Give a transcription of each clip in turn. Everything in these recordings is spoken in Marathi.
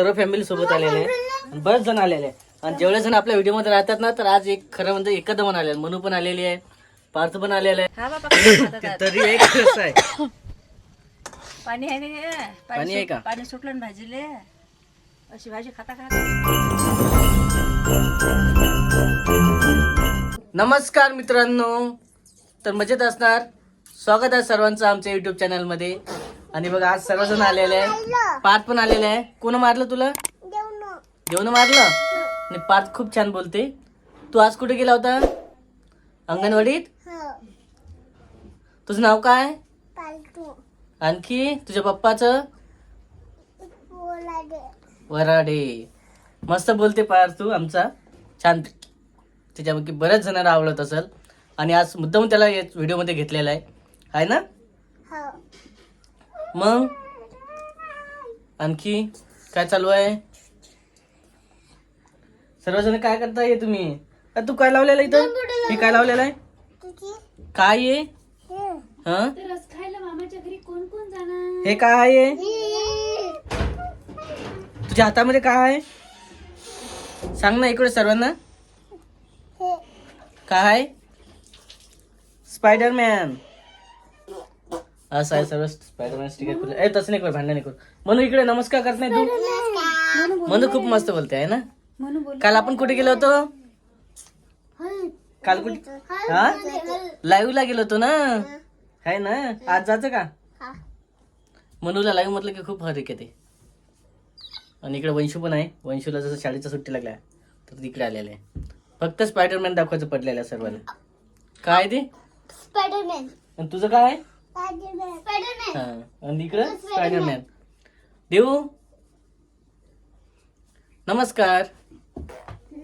सर्व फॅमिली सोबत आलेले आहे. आणि बरेच जण आलेले आहे. आणि जेवढे जण आपल्या व्हिडिओमध्ये राहतात ना तर आज एक खरं म्हणजे एकदा पण आले मनू पण आलेली आहे. पार्थ पण आलेला आहे. हा? तरी एक कसं आहे. पाणी आहे का हे? पाणी आहे का? पाणी सुटलं ना भाजीले? अशी भाजी खाता खाता. नमस्कार मित्रांनो. तर मजेत असणार. स्वागत आहे सर्वांचं आमच्या युट्यूब चॅनलमध्ये. आणि बघा आज सर्वजण आलेले आहे. पार्थ पण आलेले आहे. कोण मारलं तुला? देऊन मारलं? आणि पार्थ खूप छान बोलते. तू आज कुठे गेला होता? अंगणवाडीत? तुझं नाव काय? आणखी? तुझ्या पप्पाचं? वराडे. मस्त बोलते पार तू आमचा. छान त्याच्यापैकी बऱ्याच जणांना आवडत असेल. आणि आज मुद्दाम त्याला व्हिडिओमध्ये घेतलेला आहे. आहे ना? मग? आणखी? काय चालू आहे? सर्वजण काय करताय तुम्ही? अ, तू काय लावलेलं इथं? हे काय लावलेलं आहे? काय आहे हा? हे काय आहे? तुझ्या हातामध्ये काय आहे? सांग ना इकडे सर्वांना. काय आहे? स्पायडरमॅन. असं आहे सर्व स्पायडरमॅन स्टिकर खुले ए तसं नाही कर भांडण नाही कर. म्हणून इकडे नमस्कार करत नाही तू. म्हणून खूप मस्त बोलते आहे ना? बोल. काल आपण कुठे गेलो होतो? काल कुठे? हा? लाईव्ह ला गेलो होतो ना? आहे ना? आज जायचं का? मनूला लाईव्ह म्हटलं की खूप हरिक येते आणि इकडे वंशू पण आहे. वंशूला जसं शाळेच्या सुट्टी लागल्या तर तिकडे आलेले आहे. फक्त स्पायडरमॅन दाखवायचं पडलेलं आहे सर्वांना. काय ते? स्पायडरमॅन आणि तुझं काय स्पायडरमॅन हा आणि इकडं स्पायडरमॅन देऊ नमस्कार.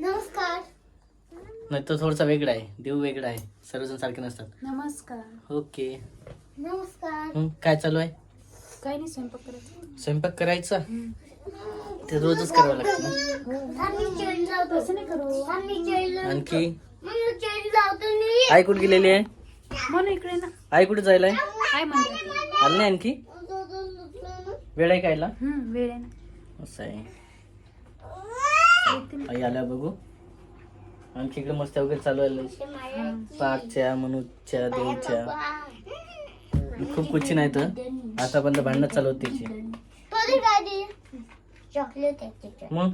नमस्कार. नाही तो थोडासा वेगळा आहे. देऊ वेगळा आहे. सर्वजण सारखे नसतात. नमस्कार. ओके. नमस्कार. हं, काय चालू आहे? काही नाही स्वयंपाक करायचं. स्वयंपाक करायचा? ते रोजच करावं लागतं ना? आम्ही चेन लावतो. तसं नाही करू. आम्ही चेन लावतो. आणखी? मी चेन लावतो मी आई कुठे गेलेली आहे? म्हणून इकडे ना. आई कुठे जायला आहे काय आलं नाही आणखी? वेळ आहे कायला हम्म वेळ आहे ना. असं आहे. येते ना. आई आल्या बघू. आणखी इकडे मस्त वगैरे चालू आहे. पाकच्या मनूच्या देवच्या. खूप कुची नाही तर. आतापर्यंत भांडणं चालू होती तिची. चॉकलेट आहे मग?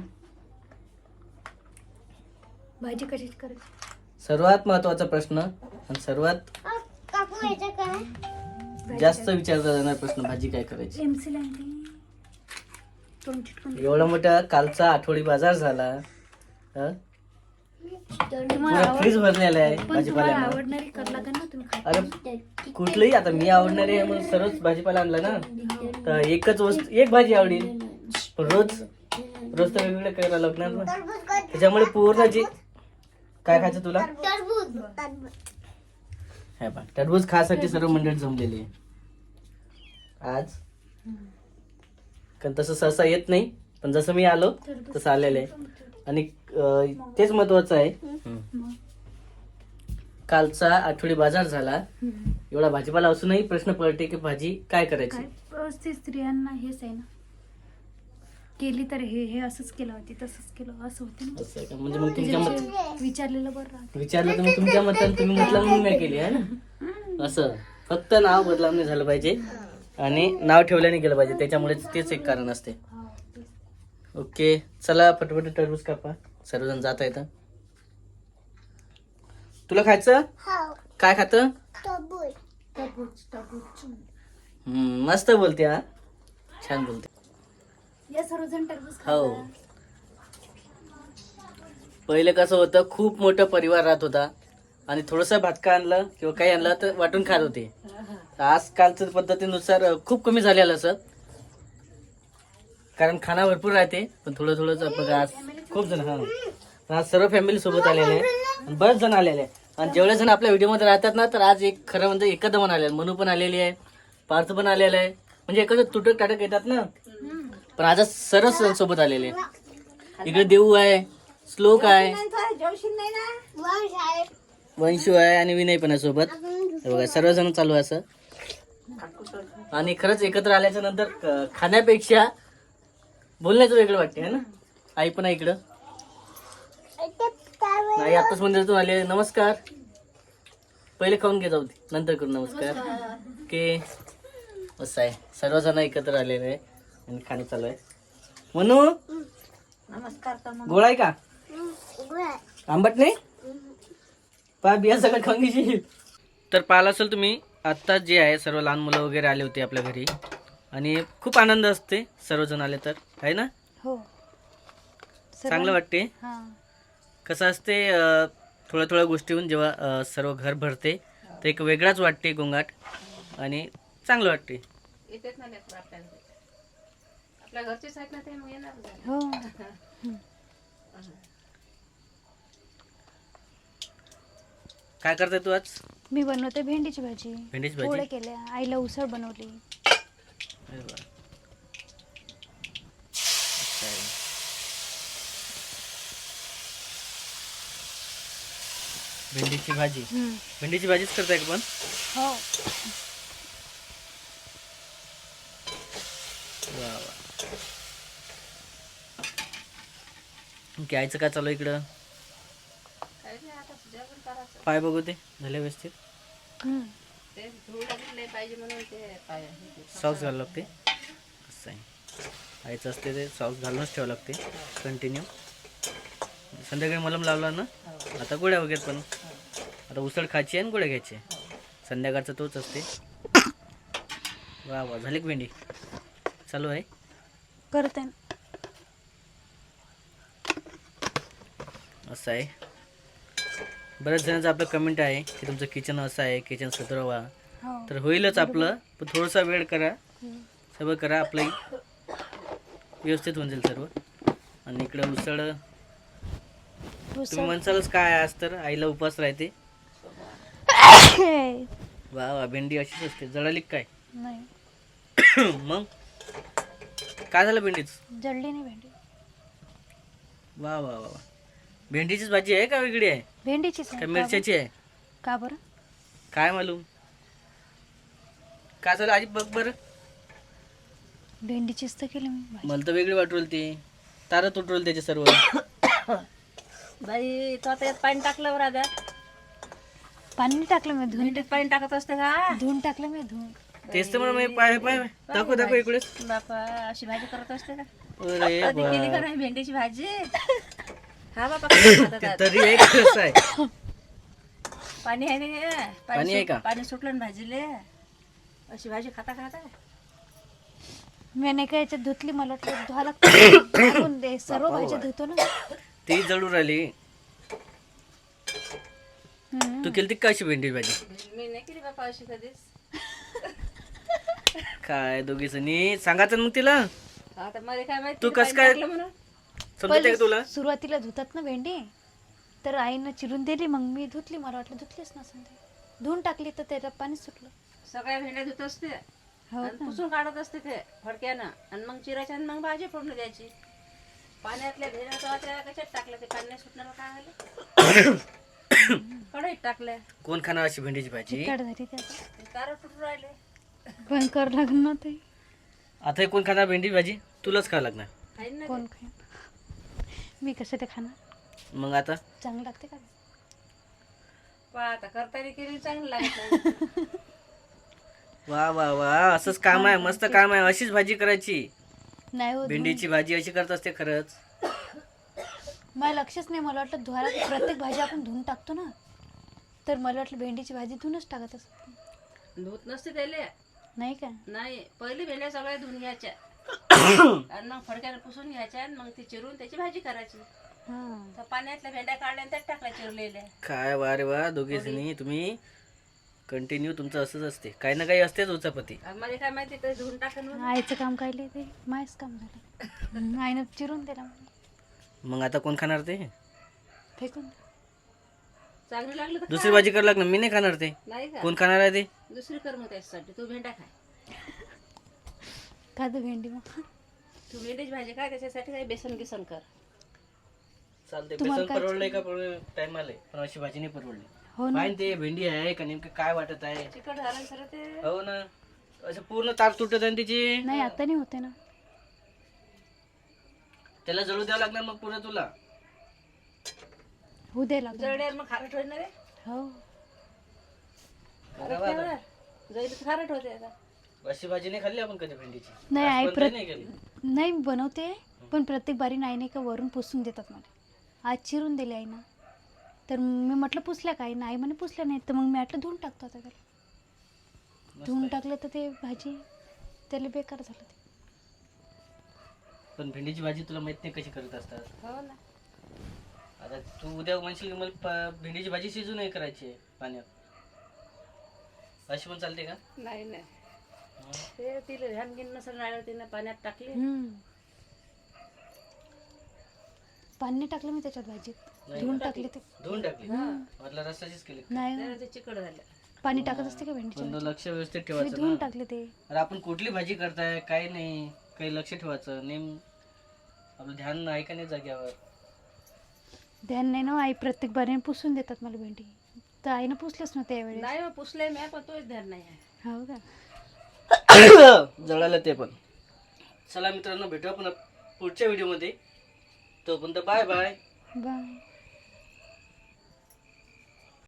भाजी कशी करायची? सर्वात महत्त्वाचा प्रश्न आणि सर्वात आ, काकू याचं काय? जास्त विचारला जाणार प्रश्न भाजी काय करायची? तोंड चिटकून एवढा मोठा कालचा आठवडी बाजार झाला. हं? तुम्हाला पुरा आवड फ्रीज भरलेला आहे पण तुम्हाला भाजीपाल्यानं आवडणारी कर लागेल ना तुम्ही खा अरे कुठलंही आता मी आवडणारे आहे म्हणून सर्वच भाजीपाला आणला ना. तर एकच वस्तू एक भाजी आवडेल. पण रोज रोज तर वेगवेगळं करायला लागणार ना. त्याच्यामुळे पूर्ण जी काय खायचं तुला? टरबूज हे बघ टरबूज खासाठी सर्व मंडळ जमलेली आहे. आज? कारण तसं सहसा येत नाही पण जसं मी आलो तसं आलेलं आहे. आणि तेच महत्वाचं आहे. कालचा आठवडी बाजार झाला. एवढा भाजीपाला असूनही प्रश्न पडते की भाजी काय करायची? स्त्रियांना हेच आहे ना. केली तर हे हे असंच केलं होती तसंच केलं असं होते ना. असं आहे का? म्हणजे मग तुमच्या मत विचारलेलं बरं राहतं. विचारलं तर मग तुमच्या मतानं तुम्ही म्हटलं म्हणून मी केली आहे ना? असं. फक्त नाव बदलाव नाही झालं पाहिजे. आणि नाव ठेवल्याने गेलं पाहिजे. त्याच्यामुळेच तेच एक कारण असते. ओके. चला फटफट टरबूज कापा. सर्वजण जात आहेत तुला खायचं? हो. काय खात? टरबूज. टरबूज टरबूज. मस्त बोलते हा. छान बोलते. या सर्वजण टरबूज हो. पहिले कसं होतं खूप मोठं परिवार राहत होता आणि थोडंसं भातका आणलं किंवा काही आणलं तर वाटून खात होते. आजकालच्या पद्धतीनुसार अं, खूप कमी झालेलं असं. कारण खाना भरपूर राहते पण थोडं थोडं बघा आज खूप जण हा आज सर्व फॅमिली सोबत आलेले आहे आणि बरेच जण आलेले आहे. आणि जेवढे जण आपल्या व्हिडिओमध्ये राहतात ना तर आज एक खरं म्हणजे एकदा पण आले मनू पण आलेली आहे पार्थ पण आलेला आहे. म्हणजे एकत्र तुटक टाटक येतात ना. पण आज सर्व सण सोबत आलेले. इकडे देऊ आहे श्लोक आहे. वंश आहे आणि विनय पण आहे सोबत. हे बघा सर्वजण चालू आहे असं. आणि खरंच एकत्र आल्याच्यानंतर क- खाण्यापेक्षा बोलण्याचं वेगळं वाटते है ना? आई पण आहे इकडं. नाही आताच मंदिरातून आले नमस्कार. पहिले खाऊन घे जाऊ नंतर करू नमस्कार. ओके. असं आहे. सर्वजण एकत्र आलेले. आहे आणि खाणे चालू आहे. म्हणू नमस्कार कर गोळा आहे का? आंबट नाही? पा बिया सगळं घेशील. तर पाहिलं असेल तुम्ही आत्ता जे आहे सर्व लहान मुलं वगैरे आले होते आपल्या घरी. आणि खूप आनंद असते सर्वजण आले तर आहे ना? हो. चांगलं वाटते. हा. कसं असते अं, थोड्या थोड्या गोष्टीहून जेव्हा अं, सर्व घर भरते तर एक वेगळाच वाटते गोंगाट आणि चांगलं वाटते. आपल्या घरचेच आहेत ना ते मग येणार ना. हो काय करते तू आज? मी बनवते भेंडीची भाजी. भेंडीची पोळ्या भाजी केल्या. आईला उसळ बनवली. अरे वा. असं आहे. भेंडीची भाजी. हम्म. भेंडीची भाजीच करताय का पण? हो वा वा ओके आईचं काय चालू आहे इकडं? पाय बघू ते झाले व्यवस्थित? हे. सॉक्स घालावं लागते? असं आहे. आईचं असते ते सॉक्स घालूनच ठेवावं लागते. कंटिन्यू संध्याकाळी मलम लावला ना? आता गोळ्या वगैरे पण. आता उसळ खायची आणि गोळ्या घ्यायचे संध्याकाळचं तोच असते. वा वा झाली का भेंडी? चालू आहे? करते असं आहे. बऱ्याच जणांचं आपलं कमेंट आहे की तुमचं किचन असं आहे किचन सुधरवा. हो. तर होईलच आपलं पण थोडासा वेळ करा. सगळं करा आपलं व्यवस्थित होऊन जाईल सर्व. आणि इकडं उसळ. तुम्ही म्हणसालच काय आज तर? आईला उपास राहते. वा वा भेंडी अशीच असते. जळाली काय? मग? काय झालं भेंडीच? जळली नाही भेंडी. वा वा वा वा. भेंडीचीच भाजी आहे का वेगळी आहे? भेंडीचीच का आहे. का मिरच्याची आहे? का बरं? काय मालूम? काय झालं आजी बघ बरं. भेंडीचीच तर केली मी भाजी. मला तर वेगळी वाटवली ती. तारा तुटवली त्याचे सर्व. बाई तो आता यात पाणी टाकलं राजा पाणी नाही टाकलं मी धुवून भेंडीत पाणी टाकत असते का? धुवून टाकलं मी धुवून. तेच तर म्हणून मी पाय पाय पाय. दाखव दाखव इकडेच. बापा अशी भाजी करत असते का? अरे कधी केली का. नाही भेंडीची भाजी? हा आज? तरी एक कसं आहे. पाणी आहे ना हे? पाणी आहे सुट- का? पाणी सुटलं ना भाजीले? अशी भाजी खाता खाता? मी नाही का याच्यात धुतली मला वाटलं धुवा लागतं. आपण ते सर्व भाज्या धुतो ना. ती जळू राहिली. हम्म. तू केली का अशी भेंडी भाजी? मी नाही केली बापा अशी कधीच. काय दोघी जणी सांगायचं ना मग तिला. आता मला काय माहिती तू कसं पाणी काय- टाकलं म्हणून. समजते का तुला? सुरुवातीला धुतात ना भेंडी? तर आईनं चिरून दिली मग मी धुतली मला वाटलं धुतलीच नसेल ते धुवून टाकली तर त्याला पाणी सुटलं. सगळ्या भेंड्या धुत असते. हो आणि का? पुसून काढत असते ते फडक्यानं. आणि मग चिरायच्या आणि मग भाजी फोडून द्यायची. पाण्यातल्या भेण्या तो त्या कशात टाकल्या? ते पाणी सुटणार काय झालं कढईत टाकल्या. कोण खाणार अशी भेंडीची भाजी? चिकट झाली त्याचा ते तारं तुटून राहिले. पण कर लागणार ना ते? आता हे कोण खाणार भेंडी भाजी? तुलाच खावं लागणार. खाईन ना कोण खाईन मी कसं ते खाणार? मग आता? चांगलं लागते का? पहा आता करताना केली चांगली लागत. नाही. वा वा वा असंच काम आहे मस्त काम आहे अशीच भाजी करायची. नाही हो भेंडीची भाजी अशी करत असते खरंच. मला लक्षच नाही मला वाटलं धुवायला प्रत्येक भाजी आपण धुवून टाकतो ना. तर मला वाटलं भेंडीची भाजी धुवूनच टाकत असत. धुत नसते त्याले नाही का? नाही पहिली भेंड्या सगळ्या धुवून घ्यायच्या. आणि मग फडक्यानं पुसून घ्यायच्या आणि मग ती चिरून त्याची भाजी करायची. हां. तर पाण्यातल्या भेंड्या काढल्या आणि त्यात टाकल्या चिरलेल्या. काय वा रे वा दोघी जणी तुम्ही कंटिन्यू तुमचं असंच असते. काही ना काही असतेच उचापती. आणि मला काय माहिती ते धुवून टाकून. आईचं काम काढले ते? मायच काम झालं. आईनं चिरून दिला. मग आता कोण खाणार ते? फेकून चांगली लागली तर दुसरी भाजी करावं लागणार मी नाही खाणार ते. नाही का? कोण खाणार आहे ते? दुसरी कर मग त्याच्यासाठी तू भेंड्या खाय खादू भेंडी मग. तू भेंडीची भाजी काय त्याच्यासाठी काय बेसन गिसन कर. चालते बेसन परवडलंय का? टाइम आले पण अशी भाजी नाही परवडली. हो ना. ते भेंडी आहे का? नेमकं काय वाटत आहे? चिकट झालं सर ते. हो ना. असं पूर्ण तार तुटत आहे ना तिची? नाही आता नाही होते ना. त्याला जळू द्यावं लागणार मग पुढे तुला. होऊ दे लागलं. मग खारट होईल ना रे? हो. आता. तर खारट होते आता. अशी भाजी नाही खाल्ली आपण कधी भेंडीची? नाही आई आजपर्यंत प्रत नाही केली नाही बनवते पण प्रत्येक बारी नाही नाही का वरून पुसून देतात मला. आज चिरून दिले आई ना तर मी म्हटलं पुसल्या काय नाही म्हणे पुसल्या नाही तर मग मी म्हटलं धुवून टाकतो आता त्याला. मस्त धुवून आहे. टाकलं तर ते भाजी त्याला बेकार झालं ते. पण भेंडीची भाजी तुला माहीत नाही कशी करत असतात? हो ना. आता तू उद्या म्हणशील की मला प- भेंडीची भाजी शिजू नाही करायची आहे पाण्यात. अशी पण चालते का? नाही नाही. ते तिला ध्यान घेऊन नसेल राहिलं तिनं पाण्यात टाकली. पाणी नाही टाकलं मी त्याच्यात भाजीत. नाही धुवून टाकले. ते. धुवून टाकली. म्हटलं रस्त्याचीच केली. नाही. त्याला ते चिकट झालं. पाणी टाकत असते का भेंडीच्या पण तो लक्ष व्यवस्थित मी ठेवायचं धुवून ना. टाकले ते. अरे आपण कुठली भाजी करताय काही नाही. काही लक्ष ठेवायचं. नेम आपलं ध्यान आहे का नाही जाग्यावर? ध्यान नाही ना आई प्रत्येक बारीने पुसून देतात मला भेंडी. तर आईनं पुसलेच नव्हते यावेळेस नाही मग पुसले मी पण तोच ध्यान नाही आहे. हो का? जळालं ते पण. चला मित्रांनो भेटू आपण पुढच्या व्हिडिओमध्ये. तोपर्यंत बाय बाय. बाय.